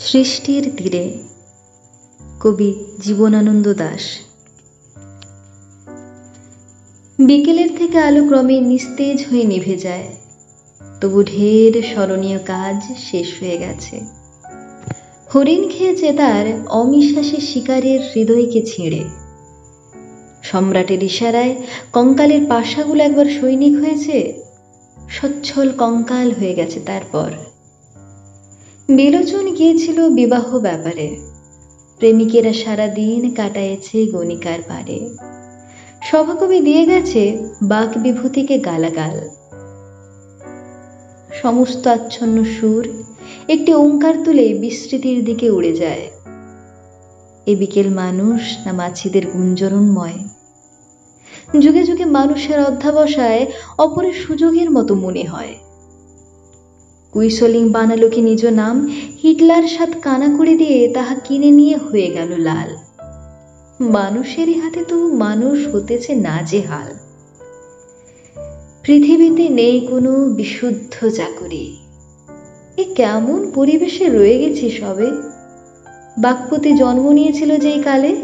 সৃষ্টির তীরে। কবি জীবনানন্দ দাস। বিকেলের থেকে আলো ক্রমে নিস্তেজ হয়ে নিভে যায়। তবু ঢের স্মরণীয় কাজ শেষ হয়ে গেছে। হরিণ খেয়েছে তার অমিশ্বাসী শিকারের হৃদয়কে ছিঁড়ে। সম্রাটের ইশারায় কঙ্কালের পাশাগুলো একবার সৈনিক হয়েছে। সচ্ছল কঙ্কাল হয়ে গেছে তারপর। বিলোচন গিয়েছিল বিবাহ ব্যাপারে। প্রেমিকেরা সারা দিন কাটায়েছে গণিকার পারে। সভাকবি দিয়ে গেছে বাক বিভূতিকে গালাগাল। সমস্ত আচ্ছন্ন সুর একটি ওঙ্কার তুলে বিস্মৃতির দিকে উড়ে যায়। এ বিকেল মানুষ না মাছিদের গুঞ্জরণময় যুগে যুগে মানুষের অধ্যাবসায় অপরের সুযোগের মতো মনে হয়। কুইসলিং বানালো কি নিজ নাম হিটলার সাথ কানা করে দিয়ে তাহা কিনে নিয়ে হয়ে গেল লাল। মানুষেরই হাতে তো মানুষ হতেছে না যে হাল। পৃথিবীতে নেই কোনো বিশুদ্ধ চাকরি। এ কেমন পরিবেশে রয়ে গেছি সবে? বাক্পতি জন্ম নিয়েছিল যেই কালে?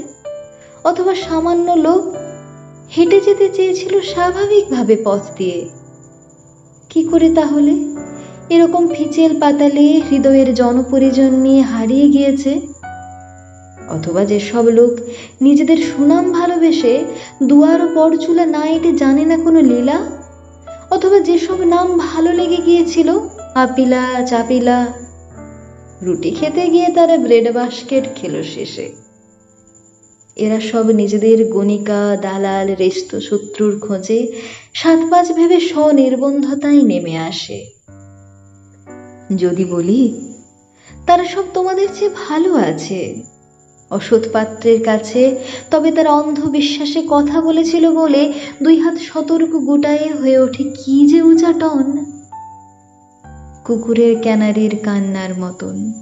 অথবা সামান্য লোক হেঁটে যেতে চেয়েছিল স্বাভাবিকভাবে পথ দিয়ে। কি করে তাহলে? এরকম ফিচেল পাতালে হৃদয়ের জনপরিজন নিয়ে হারিয়ে গিয়েছে। অথবা যেসব লোক নিজেদের সুনাম ভালোবেসে দুয়ার পরচুলা না এটে জানে না কোনো লীলা, অথবা যেসব নাম ভালো লেগে গিয়েছিল, আপিলা, চাপিলা, রুটি খেতে গিয়ে তারা ব্রেড বাস্কেট খেলো শেষে। এরা সব নিজেদের গণিকা, দালাল, রেস্ত শত্রুর খোঁজে সাত পাঁচ ভেবে স্বনির্বন্ধতায় নেমে আসে। যদি বলি, তারা সব তোমাদের চেয়ে ভালো আছে। অসৎ পাত্রের কাছে তবে তার অন্ধবিশ্বাসে কথা বলেছিল বলে দুই হাত সতর্ক গোটায়ে হয়ে ওঠে কি যে উচাটন। কুকুরের ক্যানারির কান্নার মতন।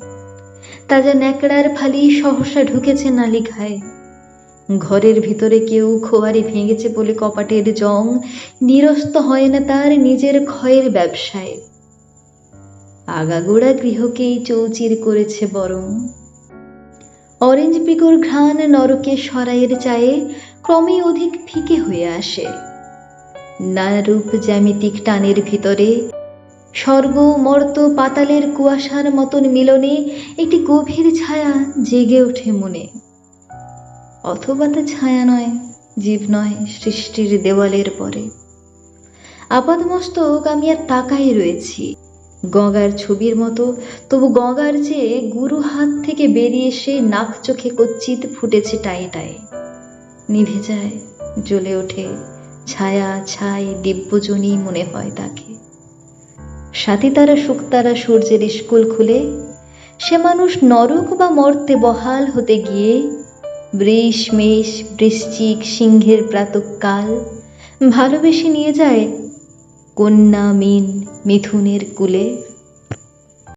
তাজা ন্যাকড়ার ফালি সহসা ঢুকেছে নালিখায়। ঘরের ভিতরে কেউ খোয়ারি ভেঙেছে বলে কপাটের জং নিরস্ত হয় না তার নিজের ক্ষয়ের ব্যবসায়। আগাগোড়া গৃহকেই চৌচির করেছে বরং। অরেঞ্জ পিকুর ঘ্রাণ নরকে সরাইয়ের চায়ে ক্রমে অধিক ফিকে হয়ে আসে। নানারূপ জ্যামিতিক টানের ভিতরে স্বর্গ, মর্ত, পাতালের কুয়াশার মতন মিলনে একটি গভীর ছায়া জেগে ওঠে মনে। অথবা তা ছায়া নয়, জীব নয়, সৃষ্টির দেওয়ালের পরে। আপাদমস্তক আমি আর তাকাই রয়েছি। গঙ্গার ছবির মতো। তবু গঙ্গার চেয়ে গুরু হাত থেকে বেরিয়ে এসে নাক চোখে কচ্ছিত ফুটেছে টায়ে টায়ে। নিভে যায়, জ্বলে ওঠে, ছায়া ছাই দিব্যজনী মনে হয় তাকে। সাথী তারা শুকতারা সূর্যের স্কুল খুলে। সে মানুষ নরক বা মর্তে বহাল হতে গিয়ে বৃষ, মেষ, বৃশ্চিক, সিংহের প্রাতকাল। ভালোবেসে নিয়ে যায় কন্যা মিন মিথুনের কুলে